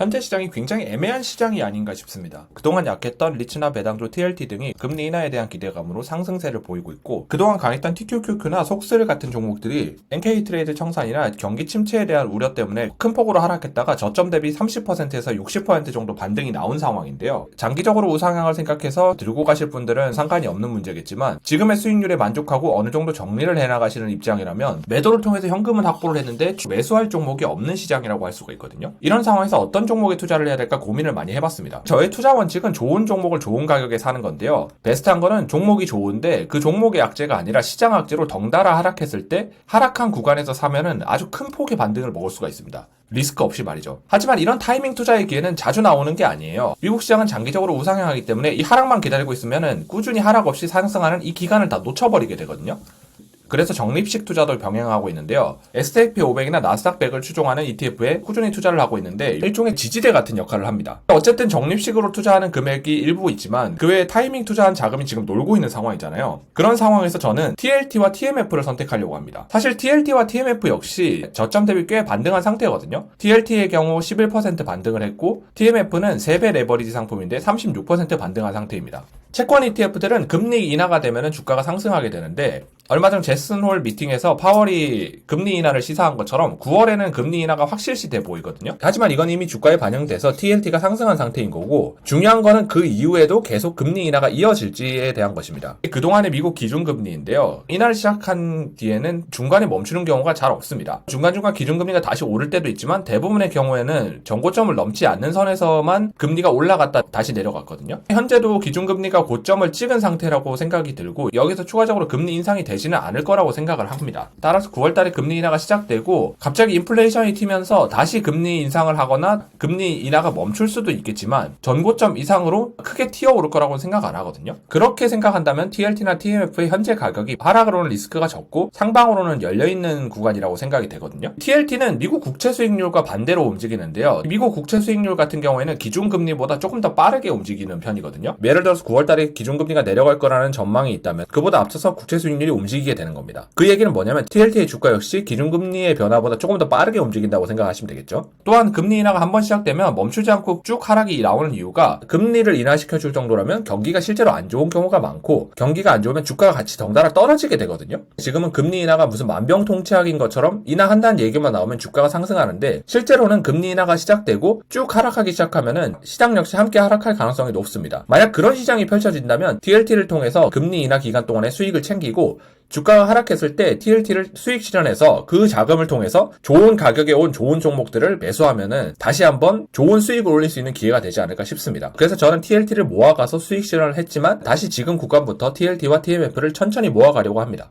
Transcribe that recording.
현재 시장이 굉장히 애매한 시장이 아닌가 싶습니다. 그동안 약했던 리츠나 배당조 TLT 등이 금리 인하에 대한 기대감으로 상승세를 보이고 있고 그동안 강했던 TQQQ나 속스를 같은 종목들이 NK 트레이드 청산이나 경기 침체에 대한 우려 때문에 큰 폭으로 하락했다가 저점 대비 30%에서 60% 정도 반등이 나온 상황인데요. 장기적으로 우상향을 생각해서 들고 가실 분들은 상관이 없는 문제겠지만 지금의 수익률에 만족하고 어느 정도 정리를 해나가시는 입장이라면 매도를 통해서 현금은 확보를 했는데 매수할 종목이 없는 시장이라고 할 수가 있거든요. 이런 상황에서 어떤 종목에 투자를 해야 될까 고민을 많이 해봤습니다. 저의 투자 원칙은 좋은 종목을 좋은 가격에 사는 건데요. 베스트한 거는 종목이 좋은데 그 종목의 악재가 아니라 시장 악재로 덩달아 하락했을 때 하락한 구간에서 사면은 아주 큰 폭의 반등을 먹을 수가 있습니다. 리스크 없이 말이죠. 하지만 이런 타이밍 투자의 기회는 자주 나오는 게 아니에요. 미국 시장은 장기적으로 우상향하기 때문에 이 하락만 기다리고 있으면은 꾸준히 하락 없이 상승하는 이 기간을 다 놓쳐버리게 되거든요. 그래서 적립식 투자도 병행하고 있는데요. S&P 500이나 나스닥 100을 추종하는 ETF에 꾸준히 투자를 하고 있는데 일종의 지지대 같은 역할을 합니다. 어쨌든 적립식으로 투자하는 금액이 일부 있지만 그 외에 타이밍 투자한 자금이 지금 놀고 있는 상황이잖아요. 그런 상황에서 저는 TLT와 TMF를 선택하려고 합니다. 사실 TLT와 TMF 역시 저점 대비 꽤 반등한 상태거든요. TLT의 경우 11% 반등을 했고 TMF는 3배 레버리지 상품인데 36% 반등한 상태입니다. 채권 ETF들은 금리 인하가 되면 주가가 상승하게 되는데 얼마 전 제슨홀 미팅에서 파월이 금리 인하를 시사한 것처럼 9월에는 금리 인하가 확실시 돼 보이거든요. 하지만 이건 이미 주가에 반영돼서 TLT가 상승한 상태인 거고 중요한 거는 그 이후에도 계속 금리 인하가 이어질지에 대한 것입니다. 그동안의 미국 기준금리인데요. 인하를 시작한 뒤에는 중간에 멈추는 경우가 잘 없습니다. 중간중간 기준금리가 다시 오를 때도 있지만 대부분의 경우에는 정고점을 넘지 않는 선에서만 금리가 올라갔다 다시 내려갔거든요. 현재도 기준금리가 고점을 찍은 상태라고 생각이 들고 여기서 추가적으로 금리 인상이 되지 는 않을 거라고 생각을 합니다. 따라서 9월 달에 금리 인하가 시작되고 갑자기 인플레이션이 튀면서 다시 금리 인상을 하거나 금리 인하가 멈출 수도 있겠지만 전고점 이상으로 크게 튀어오를 거라고 생각 안 하거든요. 그렇게 생각한다면 TLT나 TMF의 현재 가격이 하락으로는 리스크가 적고 상방으로는 열려있는 구간이라고 생각이 되거든요. TLT는 미국 국채 수익률과 반대로 움직이는데요. 미국 국채 수익률 같은 경우에는 기준금리보다 조금 더 빠르게 움직이는 편이거든요. 예를 들어서 9월 달에 기준금리가 내려갈 거라는 전망이 있다면 그보다 앞서서 국채 수익률이 움직이 게 되는 겁니다. 그 얘기는 뭐냐면 TLT의 주가 역시 기준금리의 변화보다 조금 더 빠르게 움직인다고 생각하시면 되겠죠. 또한 금리 인하가 한 번 시작되면 멈추지 않고 쭉 하락이 나오는 이유가 금리를 인하시켜 줄 정도라면 경기가 실제로 안 좋은 경우가 많고 경기가 안 좋으면 주가가 같이 덩달아 떨어지게 되거든요. 지금은 금리 인하가 무슨 만병통치약인 것처럼 인하한다는 얘기만 나오면 주가가 상승하는데 실제로는 금리 인하가 시작되고 쭉 하락하기 시작하면은 시장 역시 함께 하락할 가능성이 높습니다. 만약 그런 시장이 펼쳐진다면 TLT를 통해서 금리 인하 기간 동안에 수익을 챙기고 주가가 하락했을 때 TLT를 수익 실현해서 그 자금을 통해서 좋은 가격에 온 좋은 종목들을 매수하면은 다시 한번 좋은 수익을 올릴 수 있는 기회가 되지 않을까 싶습니다. 그래서 저는 TLT를 모아가서 수익 실현을 했지만 다시 지금 구간부터 TLT와 TMF를 천천히 모아가려고 합니다.